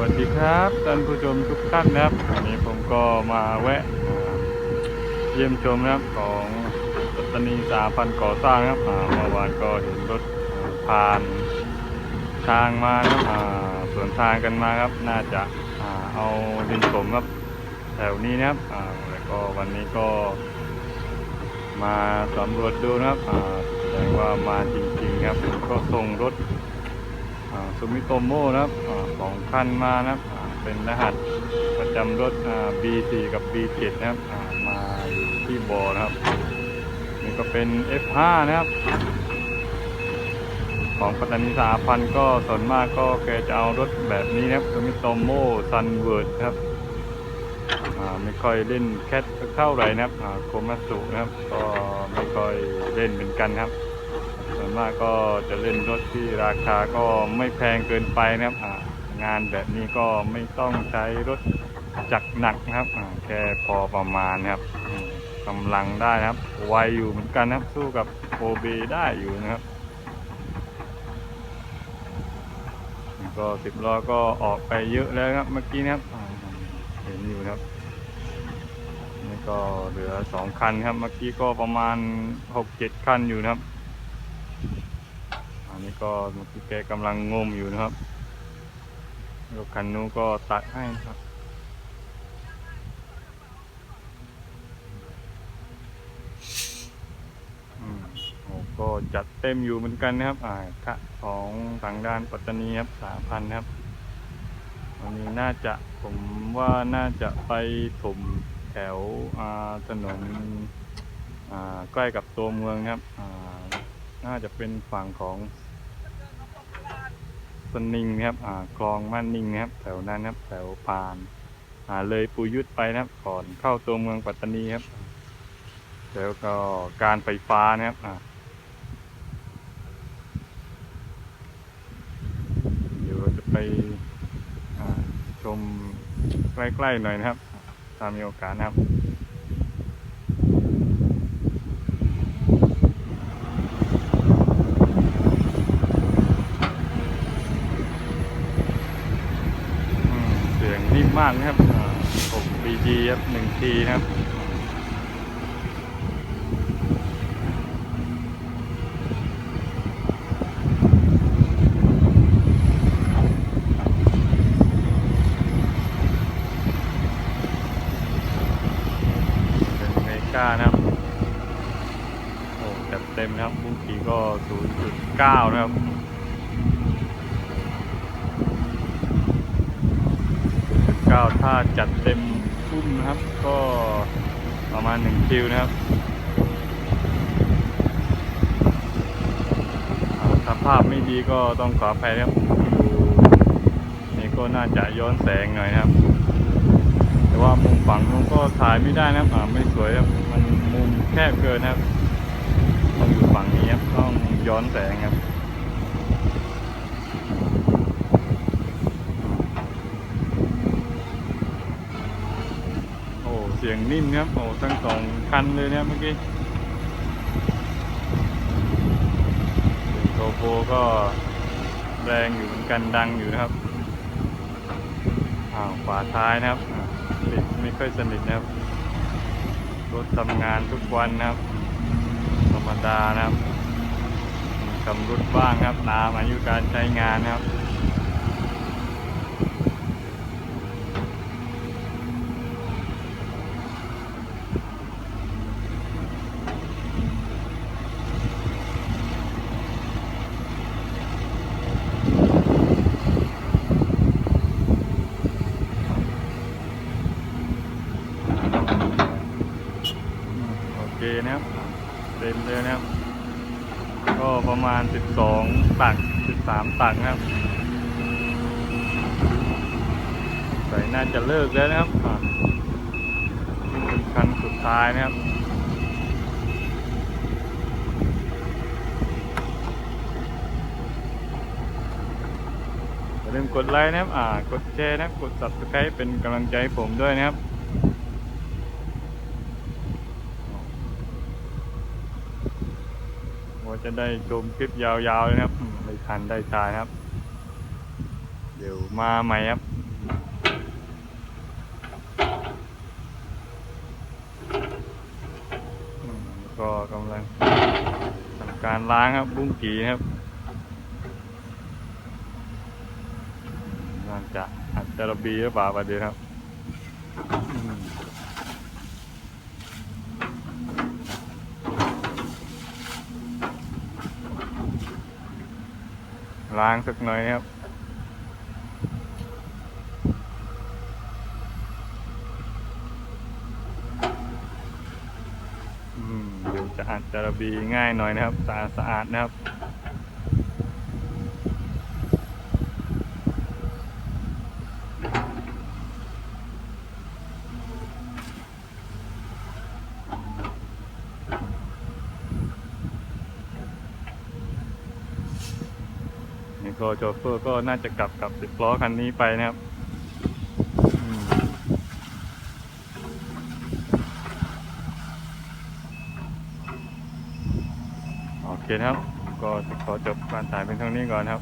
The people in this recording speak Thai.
วัสดีครับท่านผู้ชมทุกท่านนะครับวันนี้ผมก็มาแวะเยี่ยมชมนะครับของปัตตานีสาพันก่อสร้างครับเมื่อวานก็เห็นรถผ่านทางมาครับสวนทางกันมาครับ น่าจะเอาดินสมครับแถวนี้นะครับแล้วก็วันนี้ก็ มาสำรวจดูนะครับแสดงว่ามาจริงๆครับก็ส่งรถ ซูมิโตโมนะครับสองคันมานะครับเป็นรหัสประจำรถ B4 กับ B7 นะครับมาอยู่ที่บอนะครับนี่ก็เป็น F5 นะครับ ของปัตตานีสาพันก็ส่วนมากก็แกจะเอารถแบบนี้นะครับซูมิโตโมซันเวิร์ดครับไม่ค่อยเล่นแคทเท่าไหร่นะครับโคมัตสุนะครับ ก็ไม่ค่อยเล่นเหมือนกันครับ วนมากก็จะเล่นรถที่ราคาก็ไม่แพงเกินไปนะครับงานแบบนี้ก็ไม่ต้องใช้รถจักรหนักนะครับแค่พอประมาณนะครับกำลังได้นะครับไวอยู่เหมือนกันนะครับสู้กับโอเบได้อยู่นะครับก็สิบล้อก็ออกไปเยอะแล้วครับเมื่อกี้นะครับเห็นอยู่นะครับนี่ก็เหลือสองคันครับเมื่อกี้ก็ประมาณหกเจ็ดคันอยู่นะครับ อันนี้ก็เมื่อกี้แกกำลังงมอยู่นะครับรถคันนู้นก็ตัดให้นะครับอืมโอ้ก็จัดเต็มอยู่เหมือนกันนะครับ อ่าค่ะของทางด้านปัตตานีครับสามพันครับ วันนี้น่าจะผมว่าน่าจะไปถมแถวถนนใกล้กับตัวเมืองครับ น่าจะเป็นฝั่งของสนิงนะครับ อ่า คลองม่านนิงนะครับ แถวนั้นนะครับ แถวพาน อ่า เลยปูยุทธไปนะครับ ก่อนเข้าตัวเมืองปัตตานีครับ แล้วก็การไฟฟ้านะครับ อ่าเดี๋ยวเราจะไปอ่าชมใกล้ๆหน่อยนะครับ ถ้ามีโอกาสนะครับ อืมเสียง นิ่มมากนะครับอ่าผมบีจีครับหนึ่งทีนะครับเป็นเมกานะครับโอ้จัดเต็มนะครับบุ้งกีก็ 0.9 นะครับ เก้าถ้าจัดเต็มพุ่มนะครับ ก็ประมาณหนึ่งคิวนะครับอ่าถ้าภาพไม่ดีก็ต้องขออภัยนะครับนี่ก็น่าจะย้อนแสงหน่อยนะครับ แต่ว่ามุมฝั่งนู้นก็ถ่ายไม่ได้นะครับไม่สวยครับมันมุมแคบเกินนะครับต้องอยู่ฝั่งนี้ครับต้องย้อนแสงครับ โอ้ เสียงนิ่มครับโอ้ทั้งสองคันเลยนะครับเมื่อกี้เสียงโทโปก็แรงอยู่เหมือนกันดังอยู่นะครับอ้าวฝาท้ายนะครับติดไม่ค่อยสนิทนะครับรถทำงานทุกวันนะครับ ธรรมดานะครับมีชำรุดบ้างครับตามอายุการใช้งานนะครับ โอ เคนะครับเต็มเลยนะครับ ก็ประมาณ 12 ตัก 13 ตักนะครับใส่น่าจะเลิกแล้วนะครับเป็นคันสุดท้ายนะครับอย่าลืมกดไลค์นะครับ อ่า กดแชร์นะครับ กด subscribe เป็นกำลังใจให้ผมด้วยนะครับ ว่าจะได้ชมคลิปยาวๆนะครับไม่ทันได้ชายครับ เดี๋ยวมาใหม่ครับก็กำลังทำการล้างครับบุ้งกีครับน่าจะอัดจรบีหรือเปล่าประเดี๋ยวครับ ล้างสักหน่อยนะครับอืมเดี๋ยวจะอัดจระบีง่ายหน่อยนะครับสะอาดสะอาดนะครับ นี่ก็โชเฟอร์ก็น่าจะกลับกับสิบล้อคันนี้ไปนะครับโอเคครับ ก็ขอจบการถ่ายเป็นเท่านี้ก่อนครับ